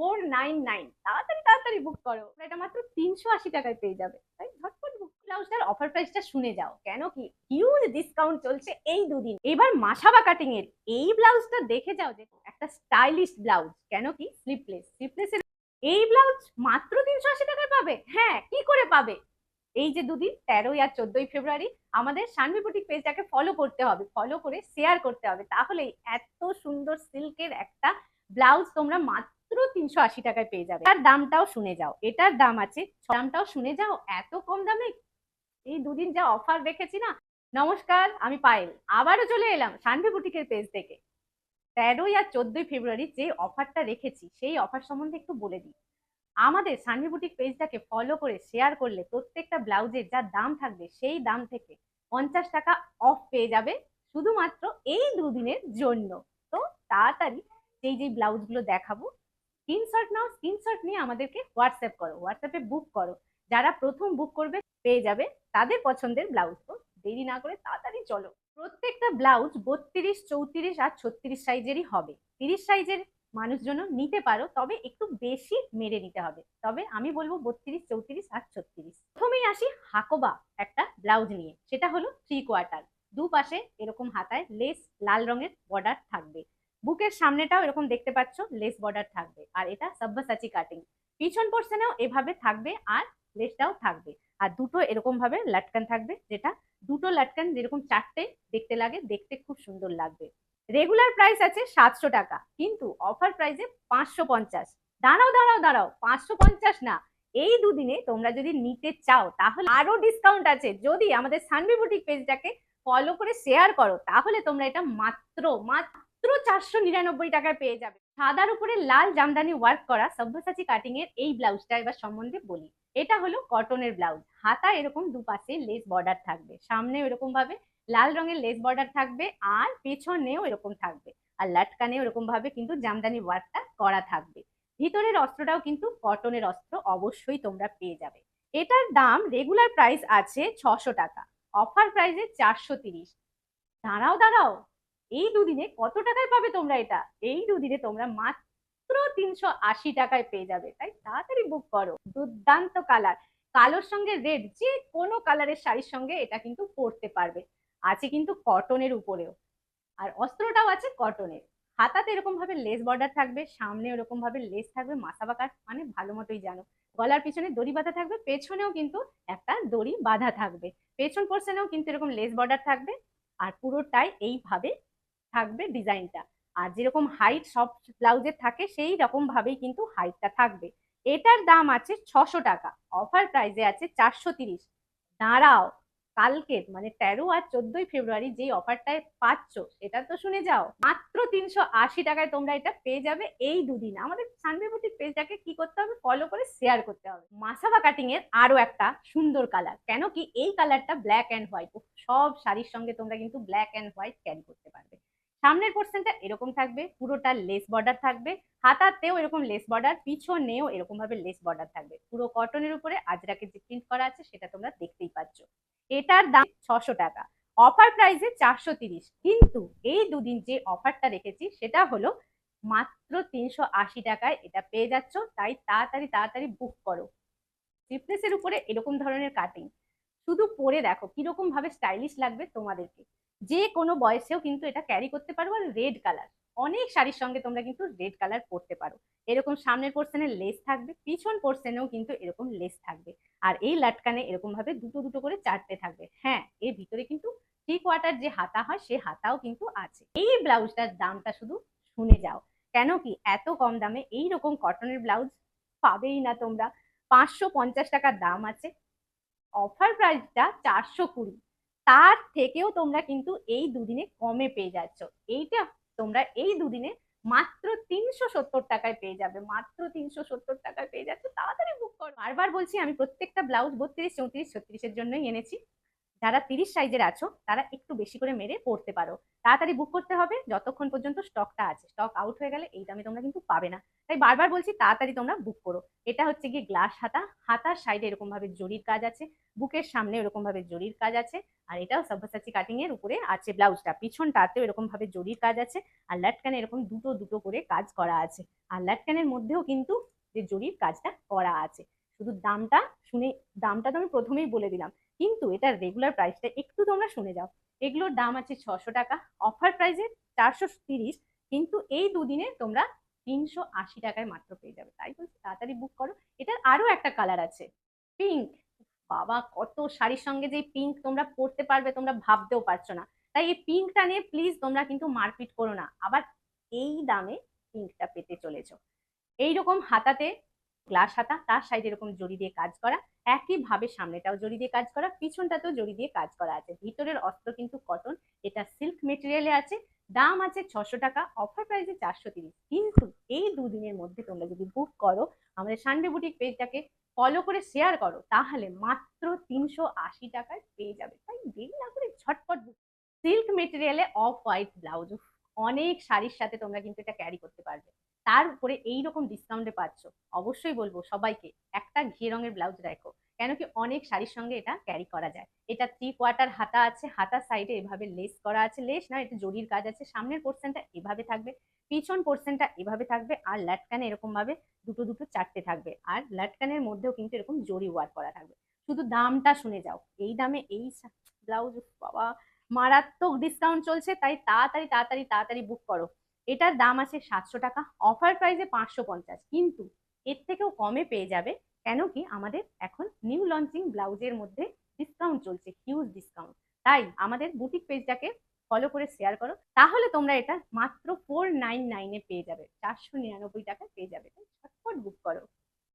Four nine nine তাড়াতাড়ি তাড়াতাড়ি বুক করো। এটা মাত্র তিনশো আশি টাকায় পেয়ে যাবে। তাই ঝটপট বুক ব্লাউজটার অফার প্রাইসটা শুনে যাও। কেন কি? হিউজ ডিসকাউন্ট চলছে এই দুদিন। এবার মাসাবা কাটিং এর এই ব্লাউজটা দেখে যাও যে একটা স্টাইলিশ ব্লাউজ কেন কি? স্লিপলেস স্লিপলেস এই ব্লাউজ মাত্র তিনশো আশি টাকায় পাবে। হ্যাঁ কি করে পাবে? এই যে দুদিন, তেরোই আর চোদ্দই ফেব্রুয়ারি, আমাদের শানভি বুটিক পেজটাকে ফলো করতে হবে। ফলো করে শেয়ার করতে হবে। তাহলেই এত সুন্দর সিল্কের একটা ব্লাউজ তোমরা মাত্র তিনশো আশি টাকায় পেয়ে যাবে। তার দামটাও শুনে যাও, এটার দাম আছে দামটাও শুনে যাও, এত কম দামে এই দুদিন যা অফার রেখেছি না? নমস্কার, আমি পায়েল, আবারও চলে এলাম শানভি বুটিকের পেজ থেকে। তেরোই আর চোদ্দই ফেব্রুয়ারি যে অফারটা রেখেছি, সেই অফার সম্বন্ধে একটু বলে দিই। আমাদের সানভি বুটিক পেজটাকে ফলো করে শেয়ার করলে প্রত্যেকটা ব্লাউজের যা দাম থাকবে, সেই দাম থেকে পঞ্চাশ টাকা অফ পেয়ে যাবে শুধুমাত্র এই দুদিনের জন্য। তো তাড়াতাড়ি যেই যেই ব্লাউজগুলো দেখাবো স্ক্রিনশট নাও স্ক্রিনশট নিয়ে আমাদেরকে হোয়াটসঅ্যাপ করো হোয়াটসঅ্যাপে বুক করো। যারা প্রথম বুক করবে পেয়ে যাবে তাদের পছন্দের ব্লাউজ তো। দেরি না করে তাড়াতাড়ি চলো। প্রত্যেকটা ব্লাউজ বত্রিশ, চৌত্রিশ আর ছত্রিশ সাইজেরই হবে। তিরিশ সাইজের মানুষজন নিতে পারো, তবে একটু বেশি মেরে নিতে হবে। তবে আমি বলব বত্রিশ, চৌত্রিশ আর ছত্রিশ। প্রথমেই আসি হাকোবা একটা ব্লাউজ নিয়ে। সেটা হলো থ্রি কোয়ার্টার দুপাশে এরকম হাতায় লেস লাল রঙের বর্ডার থাকবে। বুকের সামনেটাও এরকম দেখতে পাচ্ছ, লেস বর্ডার থাকবে। আর এটা সব্বাসাচি কাটিং। পিছন পোর্শনেও এভাবে থাকবে আর লেসটাও থাকবে। আর দুটো এরকম ভাবে লাটকান থাকবে, যেটা দুটো লাটকান যেরকম চারটে দেখতে লাগে, দেখতে খুব সুন্দর লাগবে। রেগুলার প্রাইস আছে সাতশো টাকা, কিন্তু অফার প্রাইসে পাঁচশো পঞ্চাশ। দাঁড়াও দাঁড়াও দাঁড়াও, পাঁচশো পঞ্চাশ না। এই দুদিনে তোমরা যদি নিতে চাও, তাহলে আরও ডিসকাউন্ট আছে। যদি আমাদের সানবি বুটিক পেজটাকে ফলো করে শেয়ার করো, তাহলে তোমরা এটা মাত্র মাত্র চারশো নিরানব্বই টাকায় পেয়ে যাবে। সাদার উপরে লাল জামদানি ওয়ার্ক করা সব্যসাচী কাটিং এর এই ব্লাউজটা এবার সম্বন্ধে বলি। এটা হলো কটনের ব্লাউজ হাতা এরকম দুপাশে লেস বর্ডার থাকবে। সামনে এরকম ভাবে লাল রঙের লেস বর্ডার থাকবে আর পেছনেও এরকম থাকবে। আর লাটকানে এরকম ভাবে কিন্তু জামদানি ওয়ার্কটা করা থাকবে। ভিতরের অস্ত্রটাও কিন্তু কটনের অস্ত্র অবশ্যই তোমরা পেয়ে যাবে। এটার দাম রেগুলার প্রাইস আছে ছশো টাকা। অফার প্রাইসে চারশো তিরিশ। দাঁড়াও দাঁড়াও। এই দুদিনে কত টাকায় পাবে তোমরা এটা? এই দুদিনে তোমরা মাত্র তিনশো আশি টাকায় পেয়ে যাবে। তাই তাড়াতাড়ি বুক করো। দুর্দান্ত কালার কালোর সঙ্গে রেড যে কোনো কালারের শাড়ির সঙ্গে এটা কিন্তু পরতে পারবে। আছে কিন্তু কটনের উপরেও। আর অস্ত্রটাও আছে কটনের হাতাতে এরকম ভাবে লেস বর্ডার থাকবে, সামনে এরকম ভাবে লেস থাকবে মাথা কাট মানে ভালো মতোই জানো। গলার পিছনে দড়ি বাঁধা থাকবে, পেছনেও কিন্তু একটা দড়ি বাঁধা থাকবে। পেছন পোর্শনেও কিন্তু এরকম লেস বর্ডার থাকবে। আর পুরোটাই এইভাবে থাকবে ডিজাইনটা। আর যেরকম হাইট সব ব্লাউজের থাকে, সেই রকম ভাবেই কিন্তু হাইটটা থাকবে। এটার দাম আছে ছশো টাকা অফার প্রাইসে আছে চারশো তিরিশ। দাঁড়াও কালকে মানে তেরো আর চোদ্দই ফেব্রুয়ারি যে অফারটায় পাচ্ছ, সেটা তো শুনে যাও। মাত্র তিনশো আশি টাকায় তোমরা এটা পেয়ে যাবে এই দুদিন। আমাদের বুটিক পেজটাকে কি করতে হবে? ফলো করে শেয়ার করতে হবে। মাসাবা কাটিং এর আরও একটা সুন্দর কালার কেন কি এই কালারটা ব্ল্যাক অ্যান্ড হোয়াইট সব শাড়ির সঙ্গে তোমরা কিন্তু ব্ল্যাক অ্যান্ড হোয়াইট ক্যারি করতে পারবে। সামনের পোর্শনটা এরকম থাকবে, পুরোটা লেস বর্ডার থাকবে, হাতাতেও এরকম লেস বর্ডার পিছনেও এরকম ভাবে লেস বর্ডার থাকবে। পুরো কটনের উপরে আজরাকে যে প্রিন্ট করা আছে, সেটা তোমরা দেখতেই পাচ্ছ। এটার দাম ছশো টাকা। অফার প্রাইসে চারশো তিরিশ। কিন্তু এই দুদিন যে অফারটা রেখেছি, সেটা হলো মাত্র তিনশো আশি টাকায় এটা পেয়ে যাচ্ছ, তাই তাড়াতাড়ি তাড়াতাড়ি বুক করো। স্লিপলেসের উপরে এরকম ধরনের কাটিং শুধু পরে দেখো কীরকম ভাবে স্টাইলিশ লাগবে তোমাদেরকে। যে কোনো বয়সেও কিন্তু এটা ক্যারি করতে পারো আর রেড কালার অনেক শাড়ির সঙ্গে তোমরা কিন্তু রেড কালার পরতে পারো। এরকম সামনের পোর্শনে লেস থাকবে, পিছন পোর্শনেও কিন্তু এরকম লেস থাকবে। আর এই লাটকানে এরকম ভাবে দুটো দুটো করে চারটে থাকবে। হ্যাঁ এর ভিতরে কিন্তু থ্রি কোয়ার্টার যে হাতা হয়, সে হাতাও কিন্তু আছে। এই ব্লাউজটার দামটা শুধু শুনে যাও। কেন কি এত কম দামে এই রকম কটনের ব্লাউজ পাবেই না তোমরা। পাঁচশো পঞ্চাশ দাম আছে। অফার প্রাইসটা চারশো কুড়ি। তার থেকেও তোমরা কিন্তু এই দুদিনে কমে পেয়ে যাচ্ছ। এইটা তোমরা এই দুদিনে মাত্র তিনশো সত্তর টাকায় পেয়ে যাবে। মাত্র তিনশো সত্তর টাকায় পেয়ে যাচ্ছে। তাড়াতাড়ি বুক করো। বারবার বলছি, আমি প্রত্যেকটা ব্লাউজ বত্রিশ, চৌত্রিশ, ছত্রিশের জন্যই এনেছি। যারা তিরিশ সাইজের আছো, তারা একটু বেশি করে মেরে পড়তে পারো। তাড়াতাড়ি বুক করতে হবে, যতক্ষণ পর্যন্ত স্টকটা আছে। স্টক আউট হয়ে গেলে এই দামে তোমরা কিন্তু পাবে না। তাই বারবার বলছি, তাড়াতাড়ি তোমরা বুক করো। এটা হচ্ছে গিয়ে গ্লাস হাতা। হাতার সাইডে এরকম ভাবে জরির কাজ আছে। বুকের সামনে এরকম ভাবে জরির কাজ আছে। আর এটাও সব্যসাচী কাটিং এর উপরে আছে ব্লাউজটা পিছনটাতেও এরকম ভাবে জরির কাজ আছে। আর ল্যাটকানে এরকম দুটো দুটো করে কাজ করা আছে। আর ল্যাটকানের মধ্যেও কিন্তু যে জরির কাজটা করা আছে। শুধু দামটা শুনে, দামটা তো আমি প্রথমেই বলে দিলাম। কিন্তু এটার রেগুলার প্রাইসটা একটু তোমরা শুনে যাও। এগুলোর দাম আছে ছশো টাকা অফার প্রাইসে চারশো তিরিশ, কিন্তু এই দুদিনে তোমরা তিনশো আশি টাকায় মাত্র পেয়ে যাবে। তাই বলছি, তাড়াতাড়ি বুক করো। এটার আরও একটা কালার আছে পিঙ্ক বাবা, কত শাড়ির সঙ্গে যে পিঙ্ক তোমরা পরতে পারবে, তোমরা ভাবতেও পারছ না। তাই এই পিঙ্কটা নিয়ে প্লিজ তোমরা কিন্তু মারপিট করো না। আবার এই দামে পিঙ্কটা পেতে চলেছ। এইরকম হাতাতে গ্লাস হাতা, তার সাইডে এরকম জড়ি দিয়ে কাজ করা, একইভাবে সামনেটাও জড়ি দিয়ে কাজ করা, পিছনটাতেও জড়ি দিয়ে কাজ করা আছে। ভিতরের অস্ত্র কিন্তু কটন এটা সিল্ক মেটেরিয়ালে আছে, দাম আছে ছশো টাকা অফার প্রাইসে চারশো তিরিশ। কিন্তু এই দুদিনের মধ্যে তোমরা যদি বুক করো, আমাদের সানডে বুটিক পেজটাকে ফলো করে শেয়ার করো, তাহলে মাত্র তিনশো আশি টাকায় পেয়ে যাবে। তাই দেরি না করে ঝটপট বুক সিল্ক মেটেরিয়ালে অফ হোয়াইট ব্লাউজ অনেক শাড়ির সাথে তোমরা কিন্তু এটা ক্যারি করতে পারবে। তার উপরে এইরকম ডিসকাউন্টে পাচ্ছ। অবশ্যই বলব সবাইকে, একটা ঘি রঙের ব্লাউজ রাখো কেন কি অনেক শাড়ির সঙ্গে এটা ক্যারি করা যায়। এটা থ্রি কোয়ার্টার হাতা আছে হাতার সাইডে এভাবে লেস করা আছে লেস না, এটা জরির কাজ আছে, সামনের পোর্শনটা এভাবে থাকবে, পিছন পোর্শনটা এভাবে থাকবে, আর ল্যাটকানে এরকম ভাবে দুটো দুটো চারটে থাকবে, আর ল্যাটকানের মধ্যেও কিন্তু এরকম জরি ওয়ার্ক করা থাকবে। শুধু দামটা শুনে যাও, এই দামে এই ব্লাউজ বাবা, মারাত্মক ডিসকাউন্ট চলছে, তাই তাড়াতাড়ি তাড়াতাড়ি তাড়াতাড়ি বুক করো। এটার দাম আছে সাতশো টাকা অফার প্রাইসে পাঁচশো পঞ্চাশ। কিন্তু এর থেকেও কমে পেয়ে যাবে কেন কি আমাদের এখন নিউ লঞ্চিং ব্লাউজের মধ্যে ডিসকাউন্ট চলছে হিউজ ডিসকাউন্ট তাই আমাদের বুটিক পেজটাকে ফলো করে শেয়ার করো, তাহলে তোমরা এটা মাত্র ফোর নাইন নাইনে পেয়ে যাবে, চারশো নিরানব্বই টাকায় পেয়ে যাবে। তাই বুক করো।